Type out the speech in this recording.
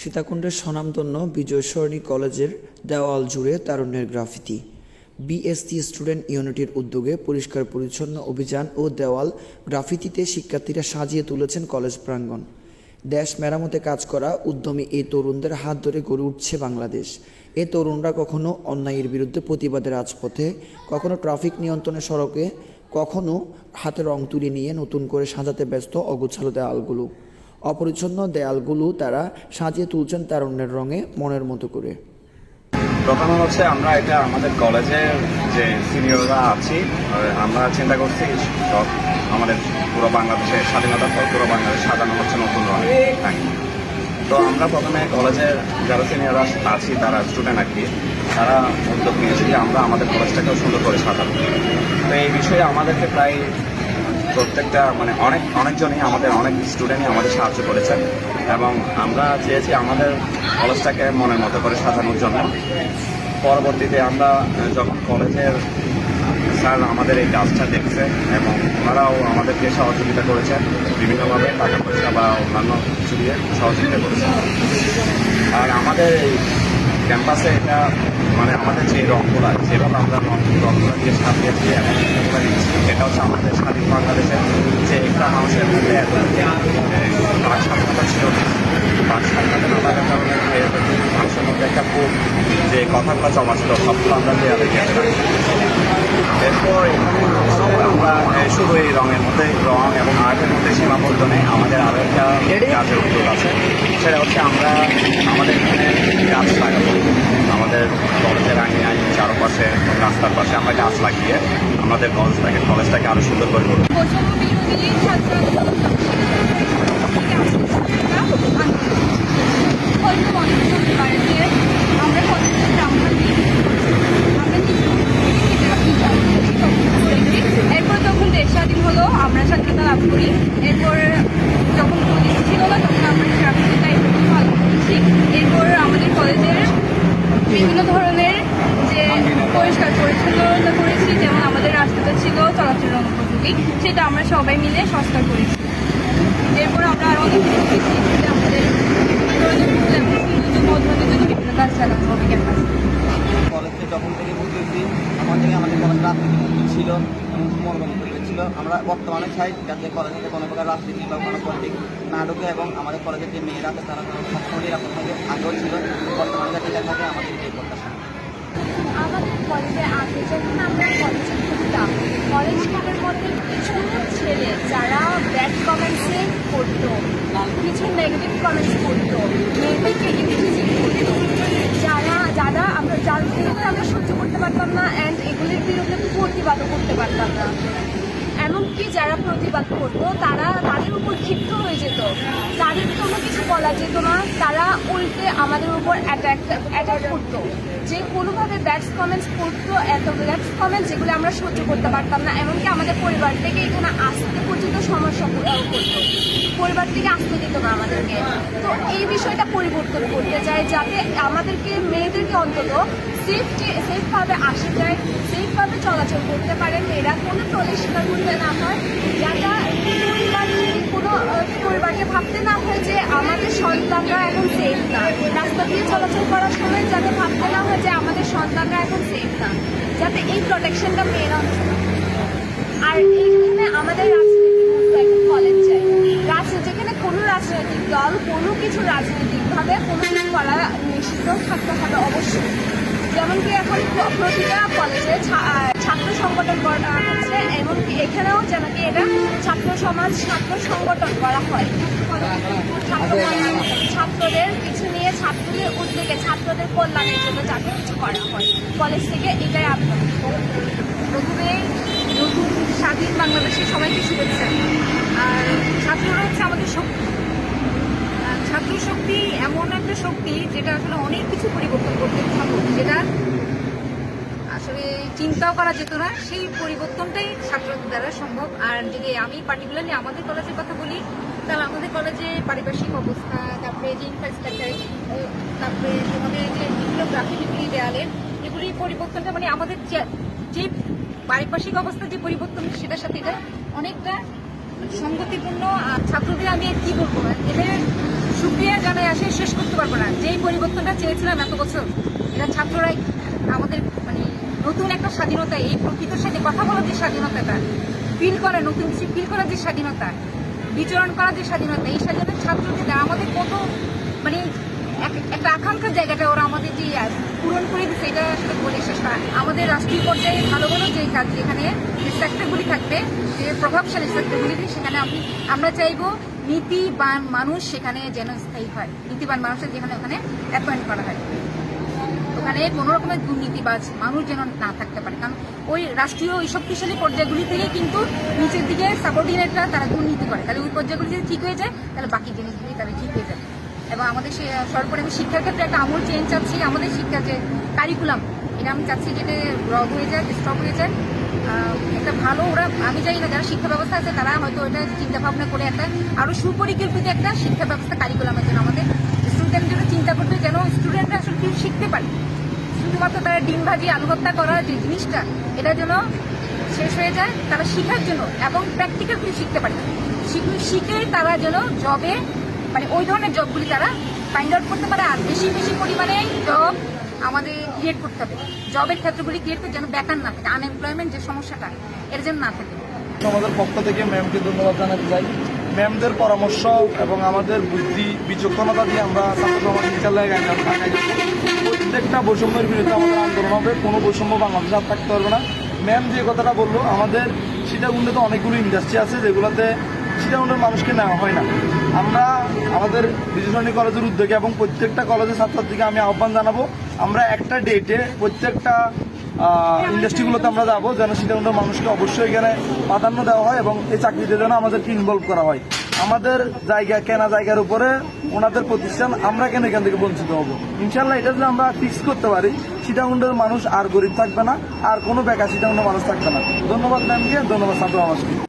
সীতাকুণ্ডের স্বনামধন্য বিজয় সরণী কলেজের দেওয়াল জুড়ে তারুণ্যের গ্রাফিতি। বিএসটি স্টুডেন্ট ইউনিটির উদ্যোগে পরিষ্কার পরিচ্ছন্ন অভিযান ও দেওয়াল গ্রাফিতিতে শিক্ষার্থীরা সাজিয়ে তুলেছেন কলেজ প্রাঙ্গণ। দেশ মেরামতে কাজ করা উদ্যমী এই তরুণদের হাত ধরে গড়ে উঠছে বাংলাদেশ। এ তরুণরা কখনো অন্যায়ের বিরুদ্ধে প্রতিবাদের রাজপথে, কখনো ট্রাফিক নিয়ন্ত্রণে সড়কে, কখনো হাতে রং তুলি নিয়ে নতুন করে সাজাতে ব্যস্ত অগোছালো দেয়ালগুলো অপরিচ্ছন্ন দেয়ালগুলো তারা সাজিয়ে তুলছেন তারুণ্যের রঙে, মনের মতো করে। প্রথম হচ্ছে আমরা এটা আমাদের কলেজের যে সিনিয়ররা আছি আমরা চিন্তা করছি আমাদের পুরো বাংলাদেশের স্বাধীনতার পর পুরো বাংলাদেশ সাজানো হচ্ছে নতুন রঙে। তো আমরা প্রথমে কলেজের যারা সিনিয়ররা আছি, তারা স্টুডেন্ট আর কি, তারা উদ্যোগ নিয়েছি আমরা আমাদের কলেজটাকেও সুন্দর করে সাজাবো। তো এই বিষয়ে আমাদেরকে প্রায় প্রত্যেকটা মানে অনেক, অনেকজনই আমাদের, অনেক স্টুডেন্টই আমাদের সাহায্য করেছেন। এবং আমরা চেয়েছি আমাদের কলেজটাকে মনের মতো করে সাজানোর জন্য। পরবর্তীতে আমরা যখন কলেজের স্যার আমাদের এই কাজটা দেখছে এবং ওনারাও আমাদেরকে সহযোগিতা করেছেন, বিভিন্নভাবে টাকা পয়সা বা অন্যান্য কিছু দিয়ে সহযোগিতা করেছেন। আর আমাদের এই ক্যাম্পাসে এটা মানে আমাদের যে রংগুলা যেভাবে আমরা রং রংগুলা দিয়ে সাজিয়েছি এবং রংগুলা দিচ্ছি এটা হচ্ছে আমাদের স্বাধীন বাংলাদেশের যে একটা মানুষের মধ্যে এত বাক স্বাধীনতা ছিল বাক স্বাধীনতা না থাকার কারণে মানুষের মধ্যে একটা খুব যে কথাগুলো জমা ছিল সবগুলো আমরা দেয়ালে এরপর এখানে আমরা শুধু এই রঙের মধ্যে রং এবং আর্টের মধ্যে সীমাবদ্ধ নেই আমাদের আরও একটা কাজের উদ্যোগ আছে। সেটা হচ্ছে আমরা আমাদের এখানে গাছ লাগাবো আমাদের কলেজের আগে আইন চারপাশে রাস্তার পাশে আমরা গাছ লাগিয়ে আমাদের কলেজটাকে কলেজটাকে আরও সুন্দর করে করব ছাত্র হয়তো মনে করতে পারে যে আমরা কলেজের ব্রাহ্মণী আমরা কিছু এরপর যখন দেশ স্বাধীন হলো আমরা স্বাধীনতা লাভ করি এরপর যখন পুলিশ ছিল না তখন আমরা ট্রাফিক দায়িত্ব পালন করেছি এরপর আমাদের কলেজের বিভিন্ন ধরনের যে পরিষ্কার পরিচ্ছন্নতা করেছি যেমন আমাদের রাস্তাটা ছিল চলাচল অনুপযোগী সেটা আমরা সবাই মিলে সংস্কার করেছি। এরপর আমরা আরও অনেক কিছু আমাদের বিভিন্ন কাজ চালানো হবে ক্যাম্পাসে। কলেজে যখন থেকে তখন থেকে আমাদের কলেজ রাজনীতি মুক্ত ছিল এবং মনোরম পরিবেশ ছিল। আমরা বর্তমানে চাই যাতে কলেজে কোনো প্রকার রাজনীতি বা কোনো পলিটিক না ঢুকে এবং আমাদের কলেজের যে মেয়েরা আছে তারা সবসময় থাকে আগেও ছিল। বর্তমানে যাতে এটা থাকে আমাদের এই প্রত্যাশা। আমাদের কলেজে আগে যখন আমরা কলেজে ঢুকতাম কলেজ কিছু ছেলে যারা ব্যাড কমেন্টসে করতো কিছু নেগেটিভ কমেন্টস করতো মেয়েদেরকে ইনক্লুজিভ করতো যারা যারা আমরা, যার বিরুদ্ধে আমরা সহ্য করতে পারতাম না অ্যান্ড এগুলির বিরুদ্ধে প্রতিবাদও করতে পারতাম না। এমনকি যারা প্রতিবাদ করতো, তারা তাদের উপর ক্ষিপ্ত হয়ে যেত। তাদের কোনো কিছু বলা যেত না, তারা উল্টে আমাদের উপর অ্যাটাক অ্যাটাক করতো। যে কোনোভাবে ব্যাডস কমেন্টস করতো, এত ব্যাডস কমেন্টস যেগুলো আমরা সহ্য করতে পারতাম না। এমনকি আমাদের পরিবার থেকে এখানে আসতে পর্যন্ত সমস্যা করতো। পরিবার থেকে আসতে দিত না আমাদেরকে। তো এই বিষয়টা পরিবর্তন করতে চাই যাতে আমাদেরকে, মেয়েদেরকে অন্তত সেফটি সেফভাবে আসে যায় সেফভাবে চলাচল করতে পারে মেয়েরা কোনো ট্রলের শিকার করতে না। হয় যারা কোনো পরিবারকে ভাবতে না হয় যে আমাদের সন্তানরা এখন সেফ না। রাস্তা দিয়ে চলাচল করার সময় যাতে ভাবতে না হয় যে আমাদের সন্তানরা এখন সেফ না। যাতে এই প্রোটেকশনটা মেয়েরা অন্তত আর এইখানে আমাদের একটা কলেজ চাই। রাজনীতি, যেখানে কোনো রাজনৈতিক দল, কোনো কিছু রাজনৈতিকভাবে কোনো কিছু করা নিষিদ্ধ থাকতে হবে অবশ্যই। যেমন কি এখন প্র- প্রতিটা কলেজে ছাত্র সংগঠন করা হচ্ছে এমনকি এখানেও যেন কি এটা ছাত্র সমাজ ছাত্র সংগঠন করা হয়। ছাত্র ছাত্রদের কিছু নিয়ে ছাত্রদের উদ্যোগে ছাত্রদের কল্যাণের জন্য যাতে কিছু করা হয়। কলেজ থেকে এটাই আবেদন। প্রথমে নতুন স্বাধীন বাংলাদেশের সবাইকে শুভেচ্ছা। আর ছাত্ররা হচ্ছে আমাদের শক্তি। ছাত্র শক্তি এমন একটা শক্তি যেটা আসলে অনেক কিছু পরিবর্তন করতে সম্ভব যেটা আসলে চিন্তাও করা যেত না, সেই পরিবর্তনটাই ছাত্রদের দ্বারা সম্ভব। আর যদি আমি পার্টিকুলারলি আমাদের কলেজের কথা বলি, তাহলে আমাদের কলেজে পারিপার্শ্বিক অবস্থা, তারপরে যে ইনফ্রাস্ট্রাকচার তারপরে আমাদের যে বিপ্লবগ্রাফি বিক্রি দেয়ালের এগুলির পরিবর্তনটা মানে আমাদের যে- পারিপার্শ্বিক অবস্থার যে পরিবর্তন, সেটার সাথে এটা অনেকটা সঙ্গতিপূর্ণ, আর ছাত্রদের আমি কি বলব? এদের সুপ্রিয়া জানাই আসে শেষ করতে পারব না। যেই পরিবর্তনটা চেয়েছিলাম এত বছর এটা ছাত্ররাই আমাদের মানে নতুন একটা স্বাধীনতা, এই প্রকৃতির সাথে কথা বলার যে স্বাধীনতাটা ফিল করা, নতুন কিছু ফিল করার যে স্বাধীনতা, বিচরণ করার যে স্বাধীনতা, এই স্বাধীনতা ছাত্রকে দেয় আমাদের কত মানে একটা আকাঙ্ক্ষার জায়গাটা ওরা আমাদের যে পূরণ করে দিচ্ছে এটা আসলে বলে শেষ করা আমাদের রাষ্ট্রীয় পর্যায়ে ভালো ভালো যে কাজ যেখানে সেক্টরগুলি থাকবে, যে প্রভাবশালী সেক্টরগুলি সেখানে আমি আমরা চাইব নীতিবান মানুষ সেখানে যেন স্থায়ী হয়। নীতিবান মানুষের যেখানে ওখানে অ্যাপয়েন্ট করা হয়। ওখানে কোনো রকমের দুর্নীতিবাজ মানুষ যেন না থাকতে পারে। কারণ ওই রাষ্ট্রীয় ওই শক্তিশালী পর্যায়গুলি থেকে কিন্তু নিচের দিকে সাবঅর্ডিনেটরা তারা দুর্নীতি করে। তাহলে ওই পর্যায়গুলি যদি ঠিক হয়ে যায়, তাহলে বাকি জিনিসগুলি তাহলে ঠিক হয়ে যাবে এবং আমাদের সে সরকারি আমি শিক্ষার ক্ষেত্রে একটা আমূল চেঞ্জ চাচ্ছি, আমাদের শিক্ষা যে কারিকুলাম এটা আমি চাচ্ছি যেটা রদ হয়ে যায় স্টপ হয়ে যায়। একটা ভালো ওরা, আমি জানি না যারা শিক্ষা ব্যবস্থা আছে, তারা হয়তো এটা চিন্তা ভাবনা করে একটা আরও সুপরিকল্পিত একটা শিক্ষা ব্যবস্থা কারিকুলামের জন্য আমাদের স্টুডেন্ট জন্য চিন্তা করতে যেন স্টুডেন্টরা আসলে কিছু শিখতে পারে। শুধুমাত্র তারা ডিম ভাজি, আলু ভর্তা করার যে জিনিসটা এটা যেন শেষ হয়ে যায়, তারা শিখার জন্য এবং প্র্যাকটিক্যাল কিছু শিখতে পারে। শিখে তারা যেন জবে মানে ওই ধরনের জবগুলি তারা ফাইন্ড আউট করতে পারে আর বেশি বেশি পরিমাণে জব আমাদের ক্রিয়েট করতে হবে। জবের ক্ষেত্রগুলি ক্রিয়েট করতে যেন বেকার না থাকে আনএমপ্লয়মেন্ট যে সমস্যাটা, এর যেন না থাকে। আমাদের পক্ষ থেকে ম্যামকে ধন্যবাদ জানাতে চাই। ম্যামদের পরামর্শ এবং আমাদের বুদ্ধি, বিচক্ষণতা দিয়ে আমরা প্রত্যেকটা বৈষম্যের বিরুদ্ধে আমাদের আন্দোলন হবে, কোনো বৈষম্য বাংলাদেশে আর থাকতে পারবে না। ম্যাম যে কথাটা বলল, আমাদের সীতাকুণ্ডে তো অনেকগুলো ইন্ডাস্ট্রি আছে যেগুলোতে সীতাকুণ্ডের মানুষকে নেওয়া হয় না। আমরা আমাদের বিজয়সরণী কলেজের উদ্যোগে এবং প্রত্যেকটা কলেজের ছাত্রছাত্রীকে আমি আহ্বান জানাব। আমরা একটা ডেটে প্রত্যেকটা ইন্ডাস্ট্রিগুলোতে আমরা যাব যেন সীতাকুণ্ড মানুষকে অবশ্যই এখানে প্রাধান্য দেওয়া হয় এবং এই চাকরিতে যেন আমাদেরকে ইনভলভ করা হয়। আমাদের জায়গা, কেনা জায়গার উপরে ওনাদের প্রতিষ্ঠান, আমরা কেন এখান থেকে বঞ্চিত হব? ইনশাল্লাহ এটা যদি আমরা ফিক্স করতে পারি সীতাকুণ্ডের মানুষ আর গরিব থাকবে না, আর কোনো বেকার সীতাকুণ্ড মানুষ থাকবে না। ধন্যবাদ ম্যামকে ধন্যবাদ ছাত্র সমাজকে